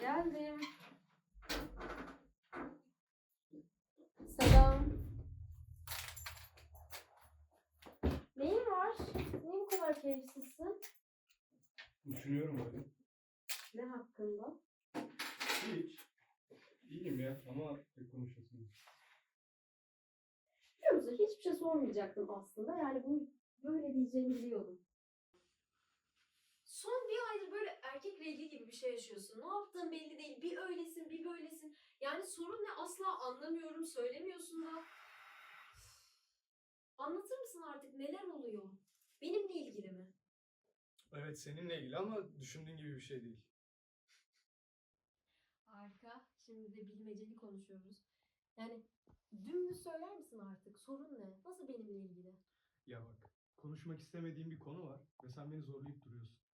Geldim. Selam. Neyin var? Niye bu kadar keyifsizsin? Düşünüyorum öyle. Ne hakkında? Hiç. İyiyim ya ama pek konuşasın. yok. Biliyor musun? Hiçbir şey sormayacaktım aslında. Yani bu böyle diyeceğimi biliyordum. Son bir aydır böyle erkek regli gibi bir şey yaşıyorsun. Ne yaptığın belli değil. Bir öylesin, bir böylesin. Yani sorun ne asla anlamıyorum, söylemiyorsun da. Anlatır mısın artık neler oluyor? Benimle ilgili mi? Evet seninle ilgili ama düşündüğün gibi bir şey değil. Harika. Şimdi de bilmeceli konuşuyoruz. Yani dümdüz söyler misin artık? Sorun ne? Nasıl benimle ilgili? Ya bak konuşmak istemediğim bir konu var ve sen beni zorlayıp duruyorsun.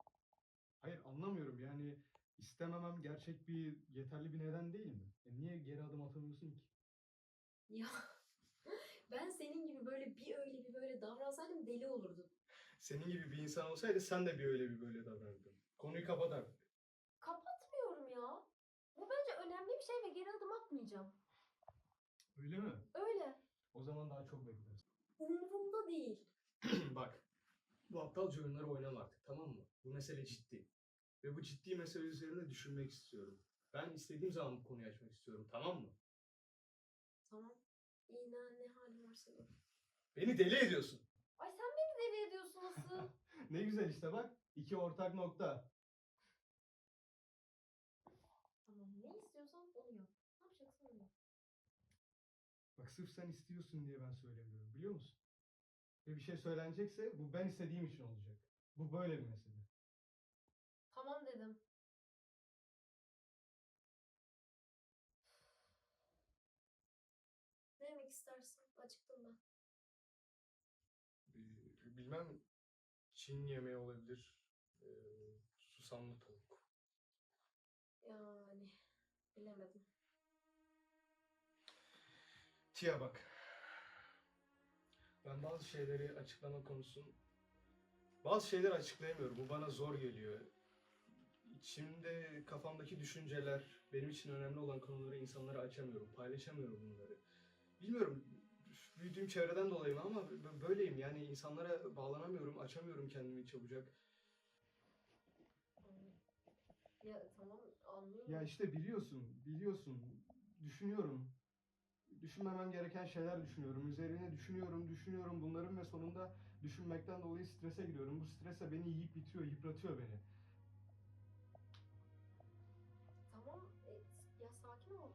Hayır anlamıyorum yani istememem gerçek bir yeterli bir neden değil mi? E, niye geri adım atamıyorsun ki? Ya ben senin gibi böyle bir öyle bir böyle davransaydım deli olurdum. Senin gibi bir insan olsaydı sen de bir öyle bir böyle davranırdın. Konuyu kapat artık. Kapatmıyorum ya. Bu bence önemli bir şey ve geri adım atmayacağım. Öyle mi? Öyle. O zaman daha çok bekleriz. Umurumda değil. Bak bu aptalca oyunları oynama artık tamam mı? Bu mesele ciddi. Ve bu ciddi mesele üzerinde düşünmek istiyorum. Ben istediğim zaman bu konuyu açmak istiyorum tamam mı? Tamam. İyi ne, ne halin varsa gör. Beni deli ediyorsun. Ay sen beni deli ediyorsun asıl. Ne güzel işte bak. iki ortak nokta. tamam ne istiyorsan onu yap. Ne yapacaksın onu yap. Bak sırf sen istiyorsun diye ben söylemiyorum biliyor musun? Ve bir şey söylenecekse bu ben istediğim için olacak. Bu böyle bir mesele. Tamam dedim. Ne yemek istersin? Acıktım ben. Ee, bilmem Çin yemeği olabilir. Ee, susamlı tavuk. Yani bilemedim. Tia bak. Ben bazı şeyleri açıklama konusun bazı şeyleri açıklayamıyorum. Bu bana zor geliyor. İçimde kafamdaki düşünceler, benim için önemli olan konuları insanlara açamıyorum, paylaşamıyorum bunları. Bilmiyorum, büyüdüğüm çevreden dolayı mı ama böyleyim. Yani insanlara bağlanamıyorum, açamıyorum kendimi çabucak. Ya tamam anlıyorum. Ya işte biliyorsun, biliyorsun. Düşünüyorum. Düşünmemem gereken şeyler düşünüyorum. Üzerine düşünüyorum, düşünüyorum bunların ve sonunda düşünmekten dolayı strese giriyorum. Bu stres de beni yiyip bitiriyor, yıpratıyor beni. Tamam e, ya sakin ol.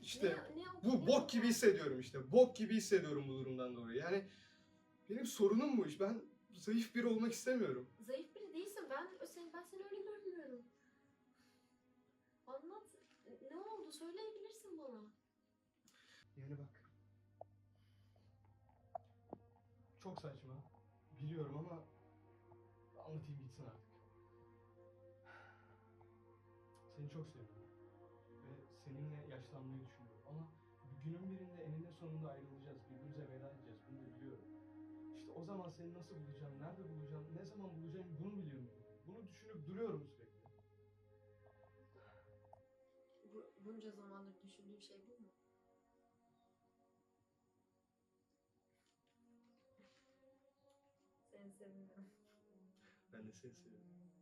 İşte Ne- ne bu bok gibi hissediyorum işte. Bok gibi hissediyorum bu durumdan dolayı. Yani benim sorunum bu iş. Ben zayıf biri olmak istemiyorum. Zayıf biri değilsin. Ben sen ben seni öyle görmüyorum. Anlat. Ne oldu? Söyleyebilirsin bana. Yani bak. Çok saçma. Biliyorum ama anlatayım gitsin artık. Seni çok seviyorum. Ve seninle yaşlanmayı düşünüyorum. Ama günün birinde eninde sonunda ayrılacağız. Birbirimize veda edeceğiz. Bunu da biliyorum. İşte o zaman seni nasıl bulacağım, nerede bulacağım, ne zaman bulacağım bunu biliyorum. Bunu düşünüp duruyorum sürekli. Bu, bunca zamandır düşündüğün şey bu mu? Seni seviyorum. Ben de seni seviyorum.